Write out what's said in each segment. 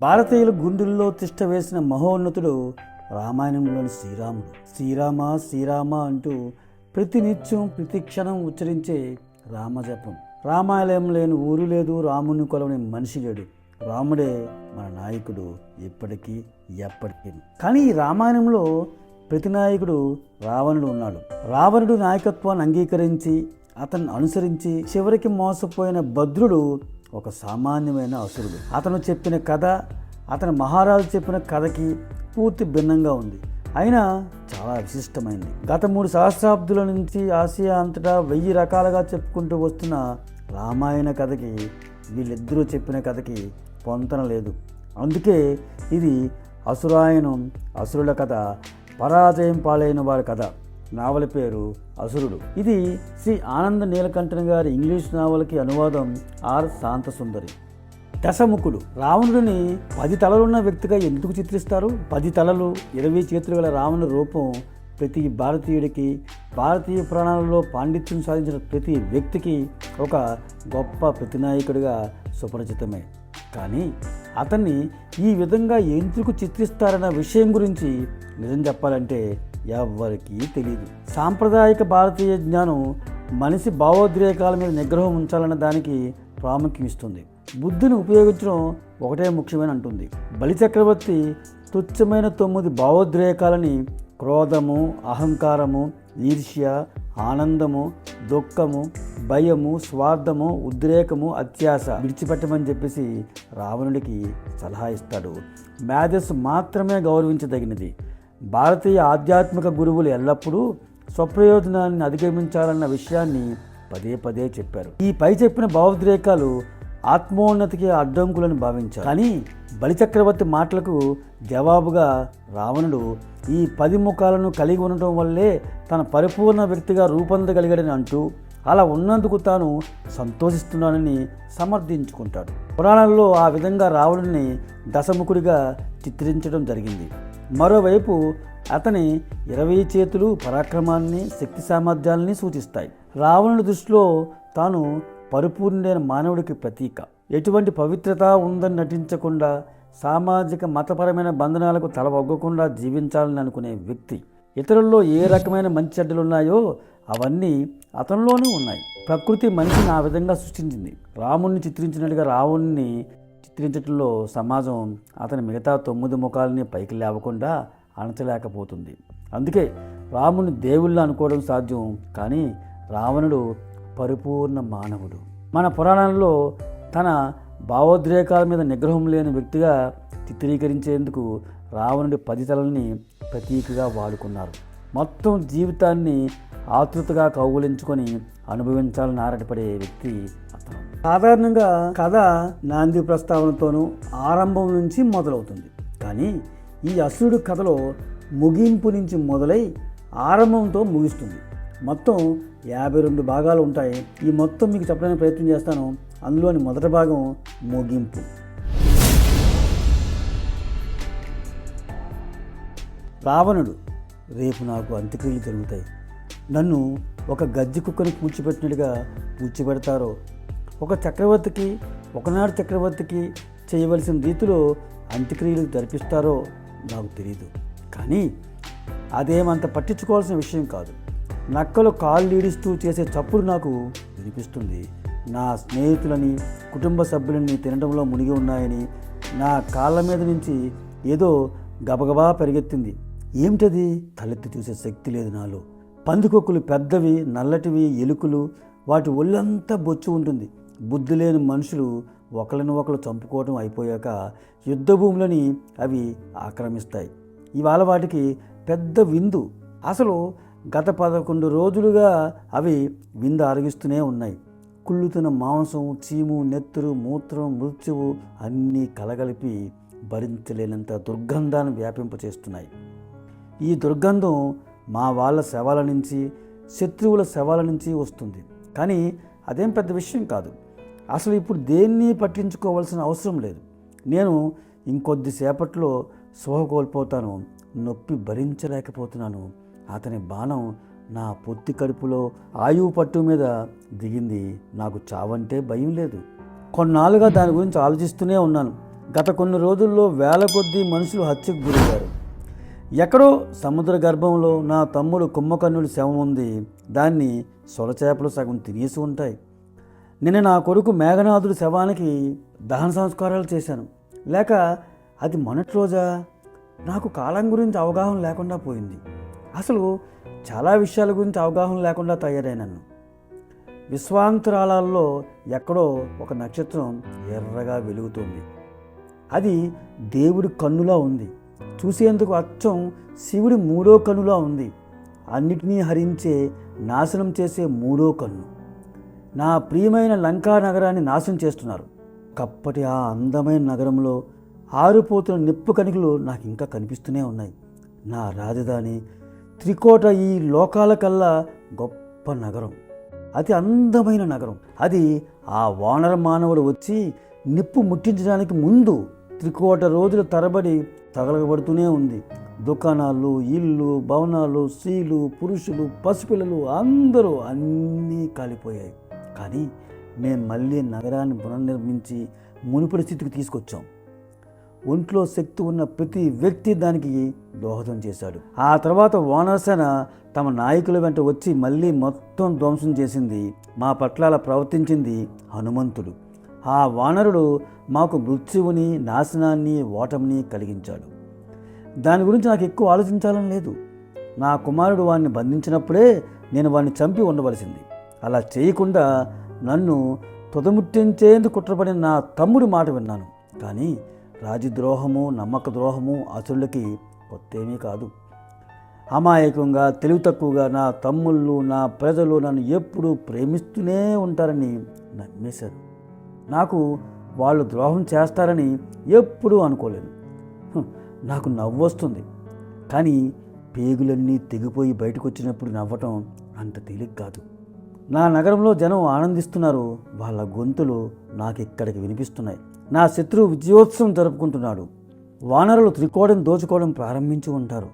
భారతీయుల గుండెల్లో తిష్ట వేసిన మహోన్నతుడు రామాయణంలోని శ్రీరాముడు. శ్రీరామ శ్రీరామ అంటూ ప్రతినిత్యం ప్రతి క్షణం ఉచ్చరించే రామజపం. రామాలయం లేని ఊరు లేదు రాముని కొలవని మనిషి లేడు. రాముడే మన నాయకుడు ఇప్పటికీ ఎప్పటికీ. కానీ ఈ రామాయణంలో ప్రతి నాయకుడు రావణుడు ఉన్నాడు. రావణుడు నాయకత్వాన్ని అంగీకరించి అతన్ని అనుసరించి చివరికి మోసపోయిన భద్రుడు ఒక సామాన్యమైన అసురుడు. అతను చెప్పిన కథ అతని మహారాజు చెప్పిన కథకి పూర్తి భిన్నంగా ఉంది. అయినా చాలా విశిష్టమైంది. గత మూడు సహస్రాబ్దుల నుంచి ఆసియా అంతటా వెయ్యి రకాలుగా చెప్పుకుంటూ వస్తున్న రామాయణ కథకి వీళ్ళిద్దరూ చెప్పిన కథకి పొంతన లేదు. అందుకే ఇది అసురాయనం అసురుల కథ పరాజయం పాలైన వారి కథ. నావల పేరు అసురుడు. ఇది శ్రీ ఆనంద నీలకంఠన్ గారి ఇంగ్లీష్ నావల్కి అనువాదం ఆర్ శాంతసుందరి. దశముఖుడు రావణుడిని పది తలలున్న వ్యక్తిగా ఎందుకు చిత్రిస్తారు? పది తలలు ఇరవై చేతులు గల రావణుడి రూపం ప్రతి భారతీయుడికి భారతీయ పురాణాలలో పాండిత్యం సాధించిన ప్రతి వ్యక్తికి ఒక గొప్ప ప్రతినాయకుడిగా సుపరిచితమే. కానీ అతన్ని ఈ విధంగా ఎందుకు చిత్రిస్తారన్న విషయం గురించి నిజం చెప్పాలంటే ఎవ్వరికీ తెలియదు సాంప్రదాయిక భారతీయ జ్ఞానం మనిషి భావోద్రేకాల మీద నిగ్రహం ఉంచాలన్న దానికి ప్రాముఖ్యం ఇస్తుంది. బుద్ధిని ఉపయోగించడం ఒకటే ముఖ్యమైన అంటుంది. బలిచక్రవర్తి తుచ్చమైన తొమ్మిది భావోద్రేకాలని క్రోధము అహంకారము ఈర్ష్య ఆనందము దుఃఖము భయము స్వార్థము ఉద్రేకము అత్యాస విడిచిపెట్టమని చెప్పేసి రావణుడికి సలహా ఇస్తాడు. మేధస్సు మాత్రమే గౌరవించదగినది. భారతీయ ఆధ్యాత్మిక గురువులు ఎల్లప్పుడూ స్వప్రయోజనాన్ని అధిగమించాలన్న విషయాన్ని పదే పదే చెప్పారు. ఈ పై చెప్పిన భావోద్రేకాలు ఆత్మోన్నతికి అడ్డంకులని భావించారు కానీ బలిచక్రవర్తి మాటలకు జవాబుగా రావణుడు ఈ పది ముఖాలను కలిగి ఉండటం వల్లే తన పరిపూర్ణ వ్యక్తిగా రూపొందగలిగాడని అంటూ అలా ఉన్నందుకు తాను సంతోషిస్తున్నానని సమర్థించుకుంటాడు. పురాణాల్లో ఆ విధంగా రావణుడిని దశముఖుడిగా చిత్రించడం జరిగింది. మరోవైపు అతని ఇరవై చేతులు పరాక్రమాన్ని శక్తి సామర్థ్యాలని సూచిస్తాయి. రావణుడి దృష్టిలో తాను పరిపూర్ణమైన మానవుడికి ప్రతీక. ఎటువంటి పవిత్రత ఉందని నటించకుండా సామాజిక మతపరమైన బంధనాలకు తలవగ్గకుండా జీవించాలని అనుకునే వ్యక్తి. ఇతరుల్లో ఏ రకమైన మంచి చెడ్డలు ఉన్నాయో అవన్నీ అతనిలోనూ ఉన్నాయి. ప్రకృతి మనిషిని ఆ విధంగా సృష్టించింది. రాముణ్ణి చిత్రించినట్టుగా రావణ్ణి చిత్రించటంలో సమాజం అతని మిగతా తొమ్మిది ముఖాలని పైకి లేవకుండా అణచలేకపోతుంది. అందుకే రాముని దేవుళ్ళు అనుకోవడం సాధ్యం కానీ రావణుడు పరిపూర్ణ మానవుడు. మన పురాణంలో తన భావోద్రేకాల మీద నిగ్రహం లేని వ్యక్తిగా చిత్రీకరించేందుకు రావణుడి పది ప్రతీకగా వాడుకున్నారు. మొత్తం జీవితాన్ని ఆతృతగా కౌగులించుకొని అనుభవించాలని ఆరాటపడే వ్యక్తి అతను. సాధారణంగా కథ నాంది ప్రస్తావనతోనూ ఆరంభం నుంచి మొదలవుతుంది. కానీ ఈ అసురుడు కథలో ముగింపు నుంచి మొదలై ఆరంభంతో ముగిస్తుంది. మొత్తం యాభై రెండు భాగాలు ఉంటాయి. ఈ మొత్తం మీకు చెప్పడానికి ప్రయత్నం చేస్తాను. అందులోని మొదటి భాగం ముగింపు. రావణుడు రేపు నాకు అంత్యక్రియలు జరుగుతాయి. నన్ను ఒక గజ్జి కుక్కను పూడ్చిపెట్టినట్టుగా పూడ్చిపెడతారో ఒక చక్రవర్తికి ఒకనాడు చక్రవర్తికి చేయవలసిన రీతిలో అంత్యక్రియలు జరిపిస్తారో నాకు తెలియదు కానీ అదేమంత పట్టించుకోవాల్సిన విషయం కాదు. నక్కలు కాళ్ళు ఈడిస్తూ చేసే చప్పుడు నాకు వినిపిస్తుంది. నా స్నేహితులని కుటుంబ సభ్యులని తినడంలో మునిగి ఉన్నాయని నా కాళ్ళ మీద నుంచి ఏదో గబగబా పరిగెత్తింది. ఏమిటది? తలెత్తి చూసే శక్తి లేదు నాలో. పందికొక్కులు పెద్దవి నల్లటివి ఎలుకలు వాటి ఒళ్ళంతా బొచ్చు ఉంటుంది. బుద్ధి లేని మనుషులు ఒకరిని ఒకరు చంపుకోవడం అయిపోయాక యుద్ధ భూములని అవి ఆక్రమిస్తాయి. ఇవాళ వాటికి పెద్ద విందు. అసలు గత పదకొండు రోజులుగా అవి విందు ఆరగిస్తూనే ఉన్నాయి. కుళ్ళుతున్న మాంసం చీము నెత్తురు మూత్రం మృత్యువు అన్నీ కలగలిపి భరించలేనంత దుర్గంధాన్ని వ్యాపింపచేస్తున్నాయి ఈ దుర్గంధం మా వాళ్ళ శవాల నుంచి శత్రువుల శవాల నుంచి వస్తుంది. కానీ అదేం పెద్ద విషయం కాదు. అసలు ఇప్పుడు దేన్ని పట్టించుకోవాల్సిన అవసరం లేదు. నేను ఇంకొద్దిసేపట్లో స్పృహ కోల్పోతాను నొప్పి భరించలేకపోతున్నాను. అతని బాణం నా పొత్తి కడుపులో ఆయువు పట్టు మీద దిగింది. నాకు చావంటే భయం లేదు. కొన్నాళ్ళుగా దాని గురించి ఆలోచిస్తూనే ఉన్నాను. గత కొన్ని రోజుల్లో వేల కొద్దీ మనుషులు హత్యకు గురయ్యారు. ఎక్కడో సముద్ర గర్భంలో నా తమ్ముడు కుమ్మకర్ణుడి శవం ఉంది. దాన్ని సొరచేపలు సగం తినేసి ఉంటాయి. నిన్న నా కొడుకు మేఘనాథుడి శవానికి దహన సంస్కారాలు చేశాను. లేక అది మొన్నటి రోజా? నాకు కాలం గురించి అవగాహన లేకుండా పోయింది. అసలు చాలా విషయాల గురించి అవగాహన లేకుండా తయారైనాను విశ్వాంతరాళాల్లో ఎక్కడో ఒక నక్షత్రం ఎర్రగా వెలుగుతుంది. అది దేవుడి కన్నులా ఉంది. చూసేందుకు అచ్చం శివుడి మూడో కన్నులా ఉంది. అన్నిటినీ హరించే నాశనం చేసే మూడో కన్ను. నా ప్రియమైన లంకా నగరాన్ని నాశనం చేస్తున్నారు. కప్పటి ఆ అందమైన నగరంలో ఆరిపోతున్న నిప్పు కణికలు నాకు ఇంకా కనిపిస్తూనే ఉన్నాయి. నా రాజధాని త్రికోట ఈ లోకాల కల్లా గొప్ప నగరం. అతి అందమైన నగరం. అది ఆ వానర మానవుడు వచ్చి నిప్పు ముట్టించడానికి ముందు త్రికోట రోజుల తరబడి తగలబడుతూనే ఉంది. దుకాణాలు ఇల్లు భవనాలు స్త్రీలు పురుషులు పసిపిల్లలు అందరూ అన్నీ కాలిపోయాయి. కానీ మేము మళ్ళీ నగరాన్ని పునర్నిర్మించి మునుపటి స్థితికి తీసుకొచ్చాం. ఒంట్లో శక్తి ఉన్న ప్రతి వ్యక్తి దానికి దోహదం చేశాడు. ఆ తర్వాత వానరసేన తమ నాయకుల వెంట వచ్చి మళ్ళీ మొత్తం ధ్వంసం చేసింది మా పట్ల అలా ప్రవర్తించింది హనుమంతుడు. ఆ వానరుడు మాకు మృత్యువుని నాశనాన్ని ఓటమిని కలిగించాడు. దాని గురించి నాకు ఎక్కువ ఆలోచించాలని లేదు. నా కుమారుడు వాడిని బంధించినప్పుడే నేను వాడిని చంపి ఉండవలసింది. అలా చేయకుండా నన్ను తుదముట్టించేందుకు కుట్రపడిన నా తమ్ముడి మాట విన్నాను. కానీ రాజద్రోహము నమ్మక ద్రోహము అసురులకి కొత్తేమీ కాదు. అమాయకంగా తెలివి తక్కువగా నా తమ్ముళ్ళు నా ప్రజలు నన్ను ఎప్పుడూ ప్రేమిస్తూనే ఉంటారని నమ్మేశారు. నాకు వాళ్ళు ద్రోహం చేస్తారని ఎప్పుడూ అనుకోలేదు. నాకు నవ్వు వస్తుంది కానీ పేగులన్నీ తెగిపోయి బయటకు వచ్చినప్పుడు నవ్వటం అంత తేలిక కాదు. నా నగరంలో జనం ఆనందిస్తున్నారు. వాళ్ళ గొంతులు నాకు ఇక్కడికి వినిపిస్తున్నాయి. నా శత్రువు విజయోత్సవం జరుపుకుంటున్నాడు. వానరులు త్రికోణం దోచుకోవడం ప్రారంభించి ఉంటారు.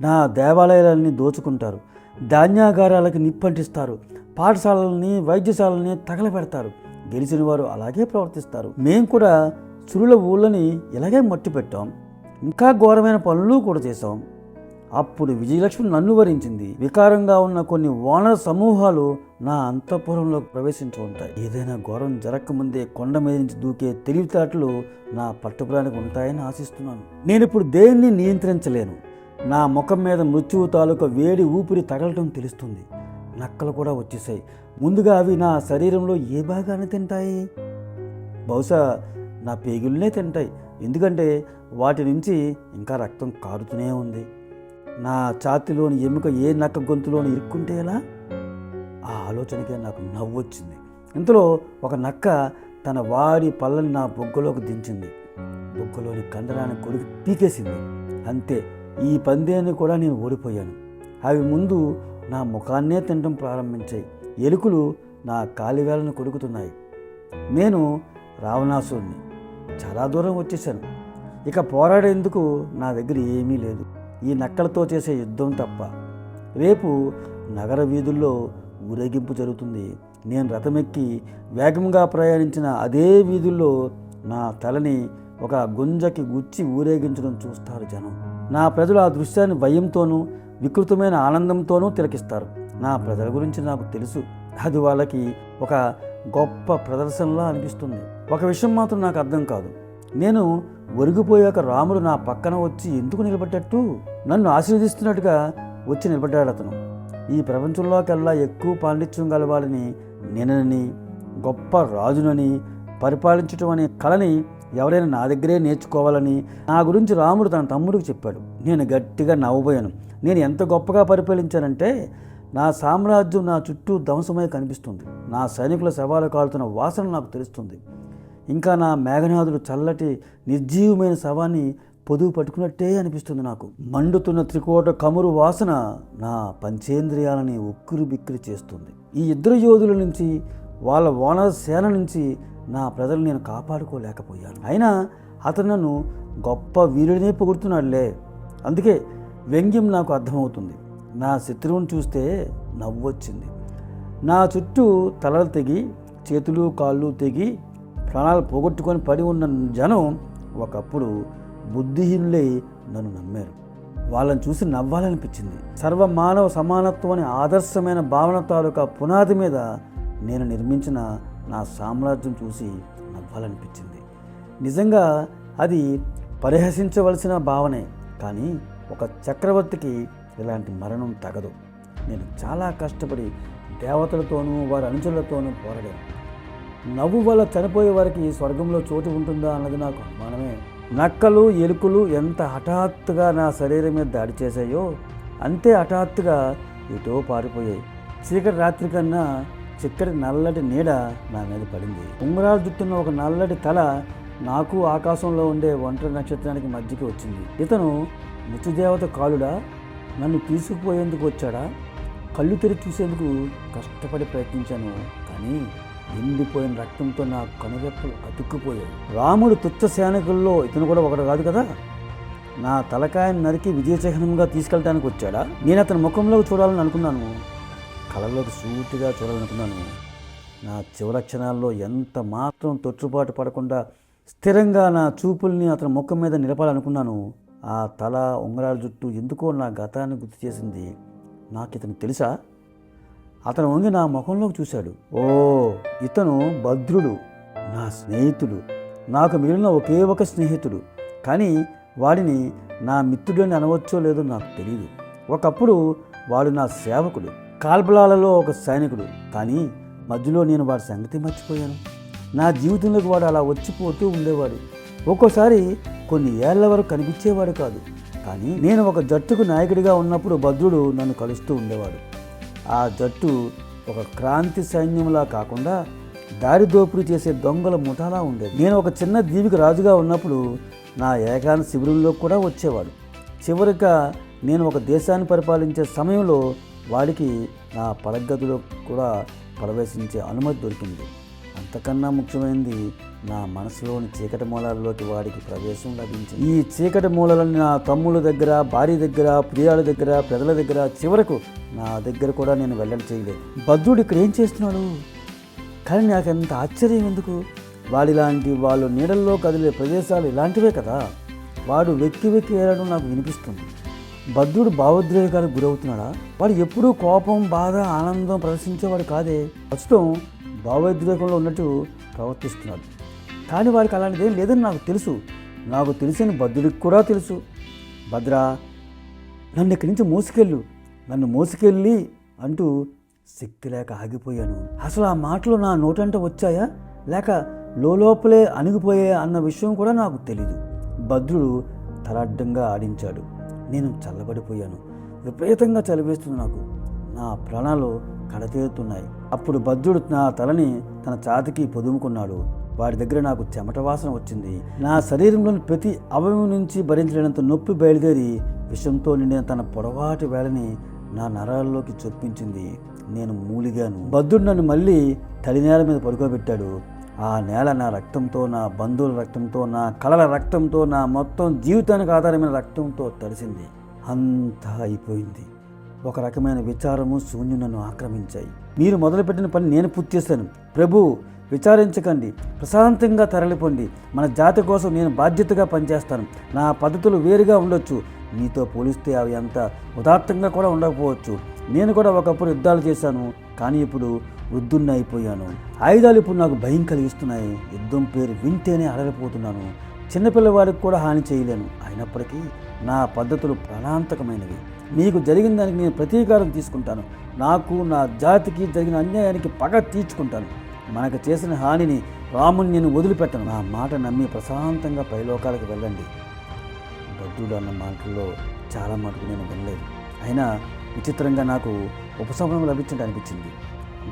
నా దేవాలయాలని దోచుకుంటారు. ధాన్యాగారాలకు నిప్పంటిస్తారు. పాఠశాలల్ని వైద్యశాలని తగలబెడతారు. గెలిచిన వారు అలాగే ప్రవర్తిస్తారు. మేము కూడా చురుల ఊళ్ళని ఇలాగే మట్టి పెట్టాం ఇంకా ఘోరమైన పనులు కూడా చేశాం. అప్పుడు విజయలక్ష్మి నన్ను వరించింది. వికారంగా ఉన్న కొన్ని వానర సమూహాలు నా అంతఃపురంలోకి ప్రవేశించి ఉంటాయి. ఏదైనా ఘోరం జరగకముందే కొండ మీద నుంచి దూకే తెలివితేటలు నా పట్టుపురానికి ఉంటాయని ఆశిస్తున్నాను. నేను ఇప్పుడు దేన్ని నియంత్రించలేను? నా ముఖం మీద మృత్యువు తాలూకా వేడి ఊపిరి తగలటం తెలుస్తుంది. నక్కలు కూడా వచ్చేసాయి ముందుగా అవి నా శరీరంలో ఏ భాగాన్ని తింటాయి? బహుశా నా పేగుల్నే తింటాయి. ఎందుకంటే వాటి నుంచి ఇంకా రక్తం కారుతూనే ఉంది. నా ఛాతిలోని ఎముక ఏ నక్క గొంతులోని ఇరుక్కుంటే ఎలా? ఆ ఆలోచనకే నాకు నవ్వు వచ్చింది ఇంతలో ఒక నక్క తన వాడి పళ్ళని నా బొగ్గలోకి దించింది. బొగ్గలోని కండరాన్ని కొరికి పీకేసింది. అంతే ఈ పందేని కూడా నేను ఓడిపోయాను. అవి ముందు నా ముఖాన్నే తినడం ప్రారంభించాయి. ఎలుకలు నా కాలివేలను కొడుకుతున్నాయి నేను రావణాసుని చాలా దూరం వచ్చేసాను ఇక పోరాడేందుకు నా దగ్గర ఏమీ లేదు. ఈ నక్కలతో చేసే యుద్ధం తప్ప. రేపు నగర వీధుల్లో ఊరేగింపు జరుగుతుంది. నేను రథమెక్కి వేగంగా ప్రయాణించిన అదే వీధుల్లో నా తలని ఒక గుంజకి గుచ్చి ఊరేగించడం చూస్తారు జనం. నా ప్రజలు ఆ దృశ్యాన్ని భయంతోనూ వికృతమైన ఆనందంతోనూ తిలకిస్తారు. నా ప్రజల గురించి నాకు తెలుసు. అది వాళ్ళకి ఒక గొప్ప ప్రదర్శనలా అనిపిస్తుంది. ఒక విషయం మాత్రం నాకు అర్థం కాదు. నేను ఒరిగిపోయాక రాముడు నా పక్కన వచ్చి ఎందుకు నిలబడ్డట్టు? నన్ను ఆశీర్వదిస్తున్నట్టుగా వచ్చి నిలబడ్డాడు అతను. ఈ ప్రపంచంలోకెల్లా ఎక్కువ పాండిత్యం గలవాడని నేనని గొప్ప రాజునని పరిపాలించటం అనే కళని ఎవరైనా నా దగ్గరే నేర్చుకోవాలని నా గురించి రాముడు తన తమ్ముడికి చెప్పాడు. నేను గట్టిగా నవ్వబోయాను. నేను ఎంత గొప్పగా పరిపాలించానంటే నా సామ్రాజ్యం నా చుట్టూ ధ్వంసమై కనిపిస్తుంది. నా సైనికుల శవాలు కాలుతున్న వాసన నాకు తెలుస్తుంది. ఇంకా నా మేఘనాథుడు చల్లటి నిర్జీవమైన శవాన్ని పొదువు పట్టుకున్నట్టే అనిపిస్తుంది నాకు. మండుతున్న త్రికోట కమురు వాసన నా పంచేంద్రియాలని ఉక్కిరి బిక్కిరి చేస్తుంది. ఈ ఇద్దరు యోధుల నుంచి వాళ్ళ వానర సేన నుంచి నా ప్రజలు నేను కాపాడుకోలేకపోయాను. అయినా అతను నన్ను గొప్ప వీరుడినే పొగుడుతున్నాడులే. అందుకే వ్యంగ్యం నాకు అర్థమవుతుంది. నా శత్రువును చూస్తే నవ్వు వచ్చింది నా చుట్టూ తలలు తెగి చేతులు కాళ్ళు తెగి ప్రాణాలు పోగొట్టుకొని పడి ఉన్న జనం ఒకప్పుడు బుద్ధిహీనులే నన్ను నమ్మారు. వాళ్ళని చూసి నవ్వాలనిపించింది. సర్వ మానవ సమానత్వం అనే ఆదర్శమైన భావన తాలూకా పునాది మీద నేను నిర్మించిన నా సామ్రాజ్యం చూసి నవ్వాలనిపించింది. నిజంగా అది పరిహసించవలసిన భావనే కానీ ఒక చక్రవర్తికి ఇలాంటి మరణం తగదు. నేను చాలా కష్టపడి దేవతలతోనూ వారి అనుచరులతోనూ పోరాడాను. నవ్వు వల్ల చనిపోయే వారికి స్వర్గంలో చోటు ఉంటుందా అన్నది నాకు అనుమానమే. నక్కలు ఎలుకలు ఎంత హఠాత్తుగా నా శరీరం మీద దాడి చేశాయో అంతే హఠాత్తుగా ఎటో పారిపోయాయి. చీకటి రాత్రి కన్నా చిక్కటి నల్లటి నీడ నా మీద పడింది. ఉంగరాలు జుట్టున్న ఒక నల్లటి తల నాకు ఆకాశంలో ఉండే ఒంటరి నక్షత్రానికి మధ్యకి వచ్చింది. ఇతను మృత్యుదేవత కాలుడా? నన్ను తీసుకుపోయేందుకు వచ్చాడా? కళ్ళు తెరిచి చూసేందుకు కష్టపడి ప్రయత్నించాను కానీ ఎండిపోయిన రక్తంతో నా కనురెప్పలు అతుక్కుపోయాయి. రాముడు తుచ్చ సైనికుల్లో ఇతను కూడా ఒకడు కాదు కదా? నా తలకాయను నరికి విజయచిహ్నంగా తీసుకెళ్ళడానికి వచ్చాడా? నేను అతని ముఖంలోకి చూడాలని అనుకున్నాను. కళలోకి సూటిగా చూడాలనుకున్నాను. నా చివరక్షణాల్లో ఎంత మాత్రం తొట్టుబాటు పడకుండా స్థిరంగా నా చూపుల్ని అతని ముఖం మీద నిలపాలనుకున్నాను. ఆ తల ఉంగరాల జుట్టు ఎందుకో నా గతాన్ని గుర్తు చేసింది. నాకు ఇతను తెలుసా? అతను వంగి నా ముఖంలోకి చూశాడు. ఓ ఇతను భద్రుడు నా స్నేహితుడు. నాకు మిగిలిన ఒకే ఒక స్నేహితుడు. కానీ వాడిని నా మిత్రుడని అనవచ్చో లేదో నాకు తెలియదు ఒకప్పుడు వాడు నా సేవకుడు కాల్బలాలలో ఒక సైనికుడు. కానీ మధ్యలో నేను వాడి సంగతి మర్చిపోయాను. నా జీవితంలోకి వాడు అలా వచ్చిపోతూ ఉండేవాడు. ఒక్కోసారి కొన్ని ఏళ్ళ వరకు కనిపించేవాడు కాదు. కానీ నేను ఒక జట్టుకు నాయకుడిగా ఉన్నప్పుడు భద్రుడు నన్ను కలుస్తూ ఉండేవాడు. ఆ జట్టు ఒక క్రాంతి సైన్యంలా కాకుండా దారి దోపిడీ చేసే దొంగల ముఠాలా ఉండేది. నేను ఒక చిన్న దీవికి రాజుగా ఉన్నప్పుడు నా ఏకాంత శిబిరంలో కూడా వచ్చేవాడు. చివరిగా నేను ఒక దేశాన్ని పరిపాలించే సమయంలో వాడికి నా పడగదిలో కూడా ప్రవేశించే అనుమతి దొరికింది. అంతకన్నా ముఖ్యమైనది నా మనసులోని చీకటి మూలాల్లోకి వాడికి ప్రవేశం లభించింది. ఈ చీకటి మూలలను నా తమ్ముళ్ళ దగ్గర భార్య దగ్గర ప్రియాల దగ్గర ప్రజల దగ్గర చివరకు నా దగ్గర కూడా నేను వెళ్ళడం చేయలేదు. భద్రుడు ఇక్కడ ఏం చేస్తున్నాడు? కానీ నాకు ఎంత ఆశ్చర్యం ఎందుకు? వాడిలాంటి వాళ్ళు నీడల్లో కదిలే ప్రదేశాలు ఇలాంటివే కదా. వాడు వెక్కి వెక్కి ఏడడం నాకు వినిపిస్తుంది. భద్రుడు భావోద్రేకాలకు గురవుతున్నాడా? వాడు ఎప్పుడూ కోపం బాధ ఆనందం ప్రదర్శించేవాడు కాదే. ప్రస్తుతం భావోద్వేగంలో ఉన్నట్టు ప్రవర్తిస్తున్నాడు. కానీ వారికి అలాంటిది ఏం లేదని నాకు తెలుసు. నాకు తెలిసిన భద్రుడికి కూడా తెలుసు. భద్ర నన్ను ఇక్కడి నుంచి మోసుకెళ్ళు. నన్ను మోసుకెళ్ళి అంటూ శక్తి లేక ఆగిపోయాను. అసలు ఆ మాటలు నా నోటంట వచ్చాయా? లేక లోపలే అణిగిపోయా అన్న విషయం కూడా నాకు తెలీదు. భద్రుడు తలడ్డంగా ఆడించాడు. నేను చల్లబడిపోయాను. విపరీతంగా చలివేస్తుంది నాకు. నా ప్రాణాలు కడతేరుతున్నాయి అప్పుడు భద్రుడు నా తలని తన ఛాతికి పొదుముకున్నాడు. వాడి దగ్గర నాకు చెమట వాసన వచ్చింది. నా శరీరంలోని ప్రతి అవయవం నుంచి భరించలేనంత నొప్పి బయలుదేరి విషంతో నిండిన తన పొడవాటి వేళని నా నరాల్లోకి చొప్పించింది. నేను మూలిగాను. భద్రుడు నన్ను మళ్ళీ తడి నేల మీద పడుకోబెట్టాడు. ఆ నేల నా రక్తంతో నా బంధువుల రక్తంతో నా కళల రక్తంతో నా మొత్తం జీవితానికి ఆధారమైన రక్తంతో తడిసింది. అంతా అయిపోయింది. ఒక రకమైన విచారము శూన్యం నన్ను ఆక్రమించాయి. మీరు మొదలుపెట్టిన పని నేను పూర్తి చేశాను. ప్రభు విచారించకండి. ప్రశాంతంగా తరలిపోండి. మన జాతి కోసం నేను బాధ్యతగా పనిచేస్తాను. నా పద్ధతులు వేరుగా ఉండొచ్చు. మీతో పోలిస్తే అవి అంత ఉదాత్తంగా కూడా ఉండకపోవచ్చు. నేను కూడా ఒకప్పుడు యుద్ధాలు చేశాను. కానీ ఇప్పుడు వృద్ధున్న అయిపోయాను. ఆయుధాలు ఇప్పుడు నాకు భయం కలిగిస్తున్నాయి. యుద్ధం పేరు వింటేనే అడలిపోతున్నాను చిన్నపిల్లవాడికి కూడా హాని చేయలేను. అయినప్పటికీ నా పద్ధతులు ప్రాణాంతకమైనవి. మీకు జరిగిన దానికి నేను ప్రతీకారం తీసుకుంటాను. నాకు నా జాతికి జరిగిన అన్యాయానికి పగ తీర్చుకుంటాను. మనకు చేసిన హానిని రాముని నేను వదిలిపెట్టను. నా మాట నమ్మి ప్రశాంతంగా పైలోకాలకు వెళ్ళండి. భద్రుడు అన్న మాటల్లో చాలా మటుకు నేను వినలేదు. అయినా విచిత్రంగా నాకు ఉపశమనం లభించడం అనిపించింది.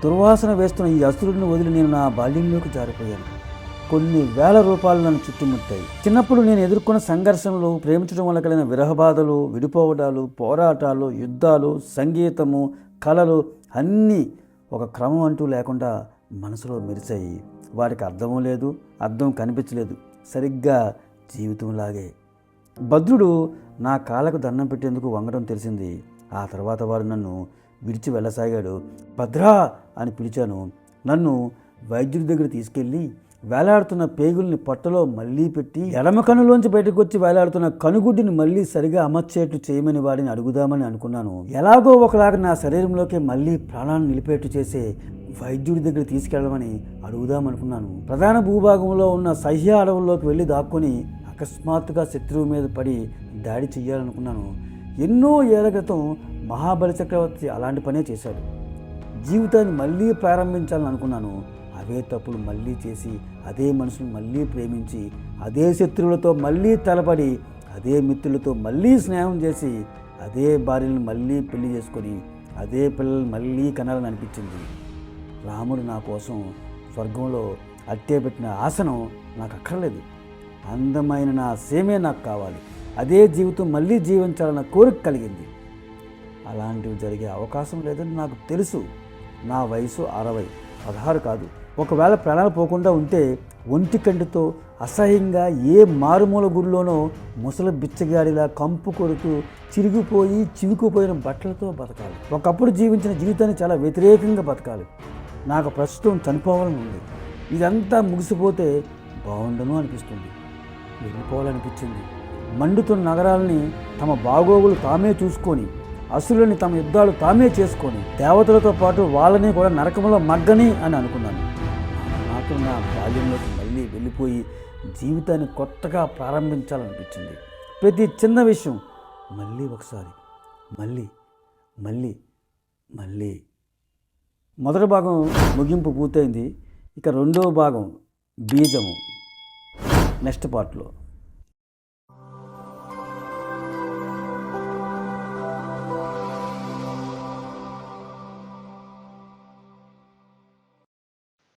దుర్వాసన వేస్తున్న ఈ అసురుడిని వదిలి నేను నా బాల్యంలోకి జారిపోయాను. కొన్ని వేల రూపాయలు నన్ను చుట్టుముట్టాయి. చిన్నప్పుడు నేను ఎదుర్కొన్న సంఘర్షణలు ప్రేమించడం వల్ల కలిగిన విరహబాధలు విడిపోవడాలు పోరాటాలు యుద్ధాలు సంగీతము కళలు అన్నీ ఒక క్రమం అంటూ లేకుండా మనసులో మెరిశాయి వాటికి అర్థం లేదు అర్థం కనిపించలేదు. సరిగ్గా జీవితంలాగే. భద్రుడు నా కాళ్ళకు దండం పెట్టేందుకు వంగడం తెలిసింది. ఆ తర్వాత వారు నన్ను విడిచి వెళ్ళసాగాడు. భద్రా అని పిలిచాను. నన్ను వైద్యుడి దగ్గర తీసుకెళ్ళి వేలాడుతున్న పేగుల్ని పొట్టలో మళ్ళీ పెట్టి ఎడమ కనులోంచి బయటకు వచ్చి వేలాడుతున్న కనుగుడ్డిని మళ్ళీ సరిగా అమర్చేట్టు చేయమని వాడిని అడుగుదామని అనుకున్నాను. ఎలాగో ఒకలాగా నా శరీరంలోకి మళ్ళీ ప్రాణాన్ని నిలిపేట్టు చేసే వైద్యుడి దగ్గర తీసుకెళ్ళమని అడుగుదామనుకున్నాను. ప్రధాన భూభాగంలో ఉన్న సహ్య అడవుల్లోకి వెళ్ళి దాక్కుని అకస్మాత్తుగా శత్రువు మీద పడి దాడి చెయ్యాలనుకున్నాను. ఎన్నో ఏళ్ళ క్రితం మహాబలి చక్రవర్తి అలాంటి పనే చేశాడు. జీవితాన్ని మళ్ళీ ప్రారంభించాలని అనుకున్నాను అవే తప్పులు మళ్ళీ చేసి అదే మనుషులు మళ్ళీ ప్రేమించి అదే శత్రువులతో మళ్ళీ తలపడి అదే మిత్రులతో మళ్ళీ స్నేహం చేసి అదే భార్యను మళ్ళీ పెళ్ళి చేసుకొని అదే పిల్లలు మళ్ళీ కనాలని అనిపించింది. రాముడు నా కోసం స్వర్గంలో అట్టే పెట్టిన ఆసనం నాకు అక్కర్లేదు. అందమైన నా సేమే నాకు కావాలి. అదే జీవితం మళ్ళీ జీవించాలన్న కోరిక కలిగింది. అలాంటివి జరిగే అవకాశం లేదని నాకు తెలుసు. నా వయసు అరవై పదహారు కాదు. ఒకవేళ ప్రాణాలు పోకుండా ఉంటే ఒంటి కంటితో అసహ్యంగా ఏ మారుమూల గుడిలోనో ముసలి బిచ్చగాడిలా కంపు కొడుతూ చిరిగిపోయి చివుకుపోయిన బట్టలతో బతకాలి. ఒకప్పుడు జీవించిన జీవితాన్ని చాలా వ్యతిరేకంగా బతకాలి. నాకు ప్రస్తుతం చనిపోవాలని ఉంది. ఇదంతా ముగిసిపోతే బాగుండను అనిపిస్తుంది. వెళ్ళిపోవాలనిపించింది. మండుతున్న నగరాలని తమ బాగోగులు తామే చూసుకొని అసురులని తమ యుద్ధాలు తామే చేసుకొని దేవతలతో పాటు వాళ్ళని కూడా నరకంలో మగ్గని అని అనుకున్నాను. నాకు నా బాల్యంలోకి మళ్ళీ వెళ్ళిపోయి జీవితాన్ని కొత్తగా ప్రారంభించాలనిపించింది. ప్రతి చిన్న విషయం మళ్ళీ ఒకసారి మళ్ళీ మళ్ళీ మళ్ళీ. మొదటి భాగం ముగింపు పూర్తయింది. ఇక రెండవ భాగం బీజము. నెక్స్ట్ పార్ట్లో.